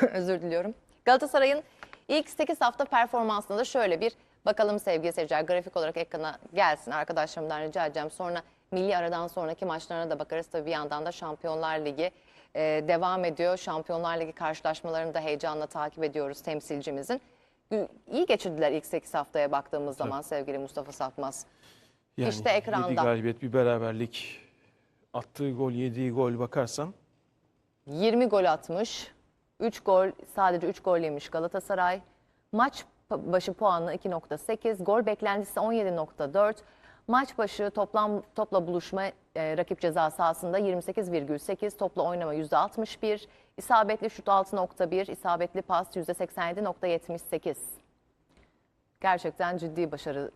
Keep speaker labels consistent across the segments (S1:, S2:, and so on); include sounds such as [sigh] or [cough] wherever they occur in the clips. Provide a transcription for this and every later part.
S1: [coughs] Özür diliyorum. Galatasaray'ın ilk 8 hafta performansında da şöyle bir bakalım sevgili seyirciler. Grafik olarak ekrana gelsin arkadaşlarımdan rica edeceğim. Sonra milli aradan sonraki maçlarına da bakarız. Tabii bir yandan da Şampiyonlar Ligi e, devam ediyor. Şampiyonlar Ligi karşılaşmalarını da heyecanla takip ediyoruz temsilcimizin. İyi geçirdiler ilk 8 haftaya baktığımız zaman sevgili Mustafa Sapmaz. İşte ekranda.
S2: 7 galibiyet, bir beraberlik, attığı gol, yediği gol bakarsan
S1: 20 gol atmış. 3 gol sadece 3 gol yemiş Galatasaray. Maç başı puanı 2.8, gol beklentisi 17.4. Maç başı toplam topla buluşma e, rakip ceza sahasında 28,8, topla oynama %61, isabetli şut 6.1, isabetli pas %87.78. Gerçekten ciddi başarı.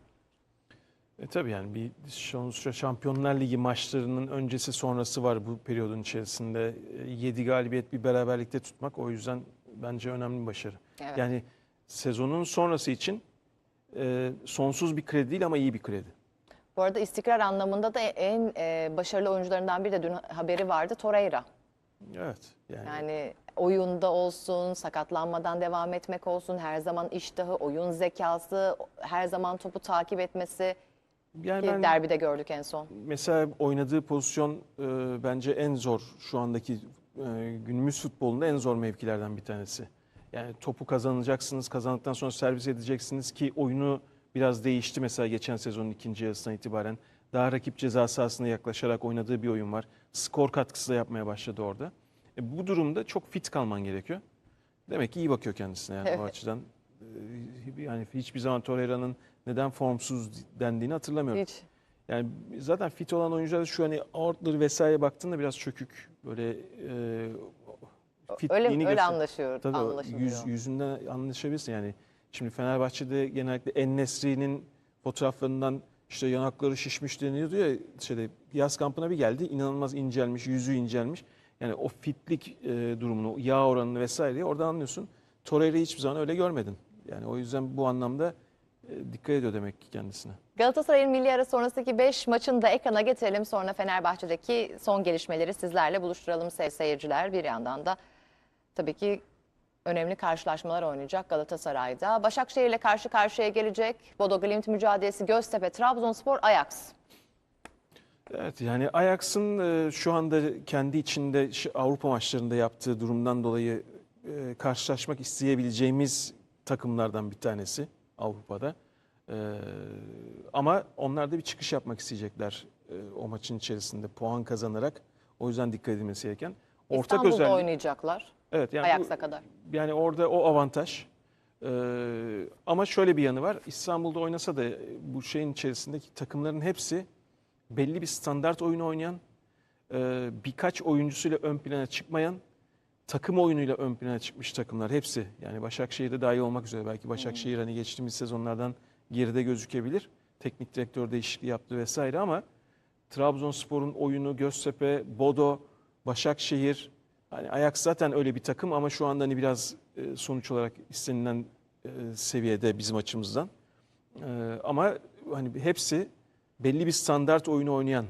S2: E tabii yani bir sonuçta Şampiyonlar Ligi maçlarının öncesi sonrası var bu periyodun içerisinde. 7 galibiyet bir beraberlikte tutmak o yüzden bence önemli bir başarı.
S1: Evet.
S2: Yani sezonun sonrası için e, sonsuz bir kredi değil ama iyi bir kredi.
S1: Bu arada istikrar anlamında da en e, başarılı oyuncularından biri de dün haberi vardı Torreira.
S2: Evet. Yani,
S1: Yani oyunda olsun, sakatlanmadan devam etmek olsun, her zaman iştahı, oyun zekası, her zaman topu takip etmesi
S2: yani
S1: ki
S2: ben
S1: derbide gördük en son.
S2: mesela oynadığı pozisyon e, bence en zor şu andaki e, günümüz futbolunda en zor mevkilerden bir tanesi. Yani topu kazanacaksınız, kazandıktan sonra servis edeceksiniz ki oyunu biraz değişti mesela geçen sezonun ikinci yarısından itibaren. Daha rakip ceza sahasına yaklaşarak oynadığı bir oyun var. Skor katkısı da yapmaya başladı orada. E, bu durumda çok fit kalman gerekiyor. Demek ki iyi bakıyor kendisine yani o
S1: Evet.
S2: açıdan. E, yani hiçbir zaman Torreira'nın neden formsuz dendiğini hatırlamıyorum.
S1: Hiç.
S2: Yani zaten fit olan oyuncular şu hani aortları vesaire baktığında biraz çökük böyle e,
S1: Öyle öyle
S2: göster-
S1: anlaşıyor,
S2: Tabii
S1: anlaşılıyor.
S2: yüz, yüzünden anlaşabilirsin yani. Şimdi Fenerbahçe'de genellikle En-Nesyri'nin fotoğraflarından işte yanakları şişmiş deniyordu ya şeyde yaz kampına bir geldi inanılmaz incelmiş, yüzü incelmiş. Yani o fitlik e, durumunu, yağ oranını vesaireyi oradan anlıyorsun. Torreira'yı hiçbir zaman öyle görmedin. Yani o yüzden bu anlamda dikkat ediyor demek ki kendisine.
S1: Galatasaray'ın milli ara sonrasındaki 5 maçını da ekrana getirelim. Sonra Fenerbahçe'deki son gelişmeleri sizlerle buluşturalım sevgili seyirciler. Bir yandan da tabii ki önemli karşılaşmalar oynayacak Galatasaray'da. Başakşehir ile karşı karşıya gelecek. Bodo Glimt mücadelesi Göztepe, Trabzonspor, Ajax.
S2: Evet yani Ajax'ın e, şu anda kendi içinde Avrupa maçlarında yaptığı durumdan dolayı e, karşılaşmak isteyebileceğimiz takımlardan bir tanesi Avrupa'da. E, ama onlar da bir çıkış yapmak isteyecekler e, o maçın içerisinde puan kazanarak. O yüzden dikkat edilmesi gereken. Ortak
S1: İstanbul'da
S2: özellik.
S1: oynayacaklar.
S2: Evet yani bu-
S1: Ajax'a kadar.
S2: yani orada o avantaj. Ee, ama şöyle bir yanı var. İstanbul'da oynasa da bu şeyin içerisindeki takımların hepsi belli bir standart oyunu oynayan, e, birkaç oyuncusuyla ön plana çıkmayan, takım oyunuyla ön plana çıkmış takımlar hepsi. Yani Başakşehir'de dahil olmak üzere belki Başakşehir hani geçtiğimiz sezonlardan geride gözükebilir. Teknik direktör değişikliği yaptı vesaire ama Trabzonspor'un oyunu, Göztepe, Bodo, Başakşehir, hani Ajax zaten öyle bir takım ama şu anda hani biraz e, sonuç olarak istenilen e, seviyede bizim açımızdan. E, ama hani hepsi belli bir standart oyunu oynayan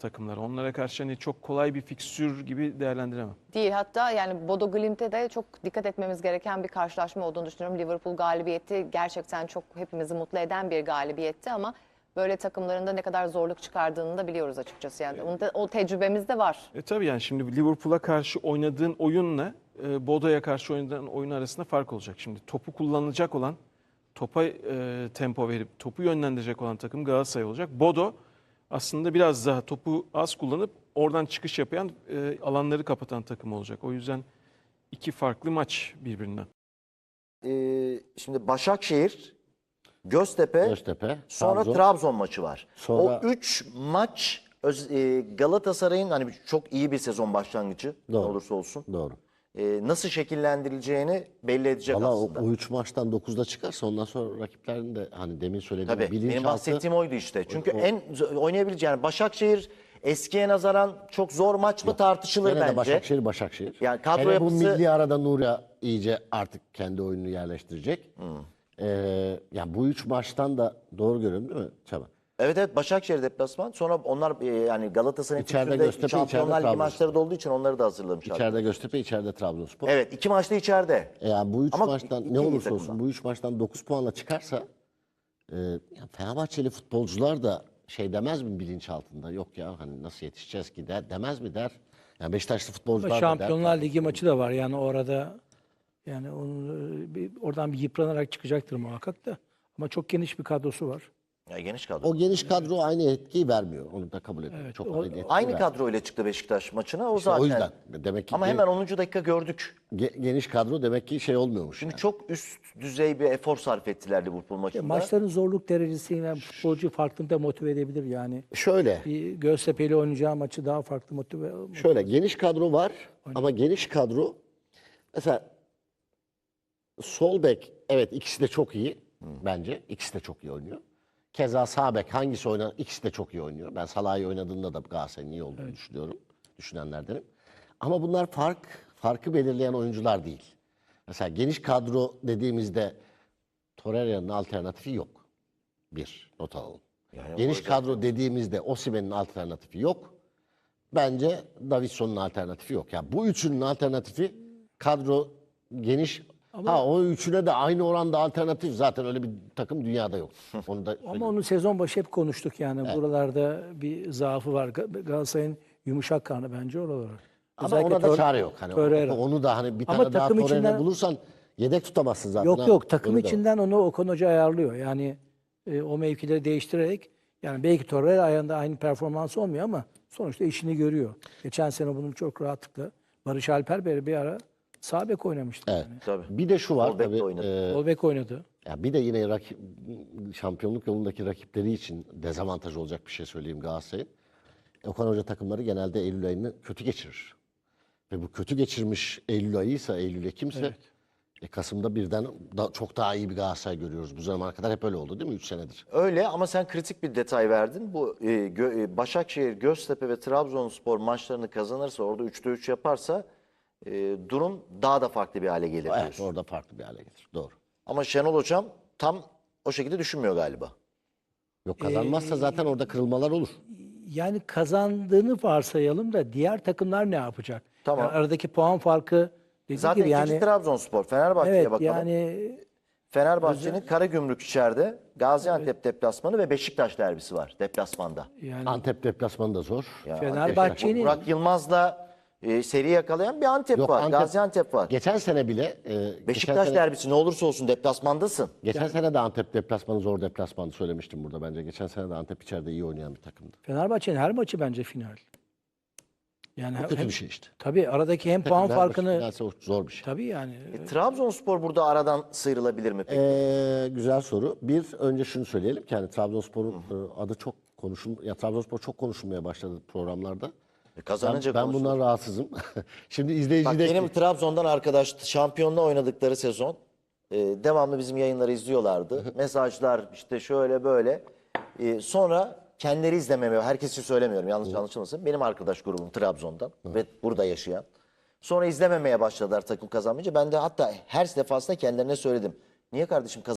S2: takımlar. Onlara karşı hani çok kolay bir fikstür gibi değerlendiremem.
S1: Değil hatta yani Bodo Glimt'e de çok dikkat etmemiz gereken bir karşılaşma olduğunu düşünüyorum. Liverpool galibiyeti gerçekten çok hepimizi mutlu eden bir galibiyetti ama böyle takımlarında ne kadar zorluk çıkardığını da biliyoruz açıkçası. Yani onu da- o tecrübemiz de var.
S2: E tabii yani şimdi Liverpool'a karşı oynadığın oyunla e, Bodo'ya karşı oynadığın oyun arasında fark olacak. Şimdi topu kullanacak olan, topa e, tempo verip topu yönlendirecek olan takım Galatasaray olacak. Bodo aslında biraz daha topu az kullanıp oradan çıkış yapan, e, alanları kapatan takım olacak. O yüzden iki farklı maç birbirinden.
S3: Ee, şimdi Başakşehir, Göztepe,
S4: Göztepe,
S3: sonra
S4: Trabzon.
S3: Trabzon, maçı var.
S4: Sonra-
S3: O üç maç öz- e, Galatasaray'ın hani çok iyi bir sezon başlangıcı ne
S4: Doğru.
S3: olursa olsun.
S4: Doğru.
S3: E, nasıl şekillendirileceğini belli edecek
S4: Valla o,
S3: aslında.
S4: o üç maçtan 9'da çıkarsa ondan sonra rakiplerin de hani demin söylediğim
S3: Tabii benim
S4: bilinçaltı
S3: bahsettiğim oydu işte. Çünkü
S4: o-
S3: en z- oynayabileceği yani Başakşehir eskiye nazaran çok zor maç mı tartışılır
S4: Gene de
S3: bence.
S4: Başakşehir Başakşehir.
S3: Yani kadro
S4: Hele bu
S3: yapısı-
S4: milli arada Nuri iyice artık kendi oyununu yerleştirecek.
S3: Hmm.
S4: Ee, yani bu üç maçtan da doğru görüyorum değil mi Çaba?
S3: Evet evet Başakşehir deplasman. Sonra onlar e, yani Galatasaray'ın
S4: İçeride
S3: fikstüründe
S4: Göztepe, içeride
S3: Şampiyonlar Ligi maçları da olduğu için onları da hazırlamışlar.
S4: İçeride Göztepe, içeride Trabzonspor.
S3: Evet iki maçta içeride.
S4: E yani bu üç
S3: Ama
S4: maçtan
S3: iki
S4: ne
S3: iyi
S4: olursa
S3: takımlar.
S4: olsun bu üç maçtan 9 puanla çıkarsa e, ya Fenerbahçeli futbolcular da şey demez mi bilinç altında? Yok ya hani nasıl yetişeceğiz ki der, demez mi der. Yani Beşiktaşlı futbolcular da der.
S5: Şampiyonlar Ligi maçı da var. Yani orada yani onun, e, bir, oradan bir yıpranarak çıkacaktır muhakkak da. Ama çok geniş bir kadrosu var.
S3: Ya geniş kadro.
S4: O geniş kadro aynı etkiyi vermiyor. Onu da kabul ediyorum. Çok
S5: o-
S4: aynı etkiyi
S3: Aynı
S4: vermiyor.
S3: kadroyla çıktı Beşiktaş maçına o
S4: İşte
S3: zaten.
S4: o yüzden demek ki
S3: Ama hemen 10. dakika gördük.
S4: ge- geniş kadro demek ki şey olmuyormuş.
S3: Şimdi
S4: yani.
S3: çok üst düzey bir efor sarf ettiler Liverpool maçında.
S5: Maçların zorluk derecesiyle futbolcu farklı da motive edebilir yani.
S4: Şöyle
S5: Bir Göztepe ile oynayacağı maçı daha farklı motive
S4: Şöyle geniş kadro var ama geniş kadro mesela sol bek evet ikisi de çok iyi bence. İkisi de çok iyi oynuyor. Keza sağ bek hangisi oynar ikisi de çok iyi oynuyor. Ben Salah'ı oynadığında da Galatasaray'ın iyi olduğunu düşünüyorum. Düşünenlerdenim. Ama bunlar fark farkı belirleyen oyuncular değil. Mesela geniş kadro dediğimizde Torreira'nın alternatifi yok. Bir not alalım. geniş kadro dediğimizde Osimhen'in alternatifi yok. Bence Davidson'un alternatifi yok. Yani bu üçünün alternatifi kadro geniş. Ha o üçüne de aynı oranda alternatif zaten öyle bir takım dünyada yok. [laughs] Onu da
S5: Ama
S4: söyleyeyim.
S5: onu sezon başı hep konuştuk yani. Buralarda bir zaafı var. Ga- Galatasaray'ın yumuşak karnı bence oralar.
S4: Ama ona da çare yok. Hani
S5: Torreira.
S4: onu da hani bir
S5: Ama
S4: tane daha
S5: takım
S4: Torreira
S5: içinden-
S4: bulursan yedek tutamazsın zaten.
S5: Yok yok takım
S4: var.
S5: içinden onu Okan Hoca ayarlıyor. Yani e, o mevkileri değiştirerek yani belki Torreira ayağında aynı performans olmuyor ama sonuçta işini görüyor. Geçen sene bunu çok rahatlıkla Barış Alper bir ara sağ bek oynamıştı.
S4: Evet.
S5: Yani.
S3: Tabii.
S4: Bir de şu var
S3: Sol bek de
S4: tabii.
S3: oynadı.
S4: e,
S5: Sol bek oynadı.
S4: Ya bir de yine rakip, şampiyonluk yolundaki rakipleri için dezavantaj olacak bir şey söyleyeyim Galatasaray'ın. Okan Hoca takımları genelde Eylül ayını kötü geçirir. Ve bu kötü geçirmiş Eylül ayıysa, Eylül Ekim'se e, Kasım'da birden da, çok daha iyi bir Galatasaray görüyoruz. Bu zamana kadar hep öyle oldu değil mi? 3 senedir.
S3: Öyle ama sen kritik bir detay verdin. Bu e, Gö- e, Başakşehir, Göztepe ve Trabzonspor maçlarını kazanırsa, orada 3'te 3 yaparsa e, durum daha da farklı bir hale gelir
S4: Evet,
S3: diyorsun.
S4: orada farklı bir hale gelir. Doğru.
S3: Ama Şenol Hocam tam o şekilde düşünmüyor galiba.
S4: Yok kazanmazsa zaten orada kırılmalar olur.
S5: Yani kazandığını varsayalım da diğer takımlar ne yapacak?
S3: Tamam.
S5: Yani aradaki puan farkı dediği
S3: Zaten
S5: gibi
S3: ikinci
S5: yani
S3: Trabzonspor. Fenerbahçe'ye
S5: evet
S3: bakalım.
S5: yani
S3: Fenerbahçe'nin Karagümrük içeride, Gaziantep deplasmanı ve Beşiktaş derbisi var deplasmanda.
S5: yani
S4: Antep deplasmanı da zor.
S3: Ya
S5: Fenerbahçe'nin-
S3: Burak Yılmaz'la e, seri yakalayan bir Antep
S4: Yok,
S3: var,
S4: Antep-
S3: Gaziantep var.
S4: Geçen sene bile e, geçen
S3: Beşiktaş
S4: sene-
S3: derbisi ne olursa olsun deplasmandasın.
S4: Geçen sene de Antep deplasmanı zor deplasmanı söylemiştim burada bence. Geçen sene de Antep içeride iyi oynayan bir takımdı.
S5: Fenerbahçe'nin her maçı bence final. Yani hem-
S4: kötü
S5: hem-
S4: bir şey işte.
S5: Tabii aradaki hem puan farkını
S4: finalse o zor bir şey.
S5: tabii yani
S3: E, Trabzonspor burada aradan sıyrılabilir mi peki?
S4: Ee, güzel soru. Bir önce şunu söyleyelim ki hani Trabzonspor'un e, adı çok konuşul ya Trabzonspor çok konuşulmaya başladı programlarda.
S3: E,
S4: Ben,
S3: Kazanınca
S4: ben
S3: konuşuruz.
S4: bundan rahatsızım. [laughs] Şimdi izleyici
S3: Bak
S4: de
S3: benim Trabzon'dan arkadaş şampiyonla oynadıkları sezon e, devamlı bizim yayınları izliyorlardı. Mesajlar işte şöyle böyle. E, sonra kendileri izlememeye, herkes için söylemiyorum yanlış anlaşılmasın. Benim arkadaş grubum Trabzon'dan ve burada yaşayan. Sonra izlememeye başladılar takım kazanmayınca. Ben de hatta her defasında kendilerine söyledim. Niye kardeşim kazan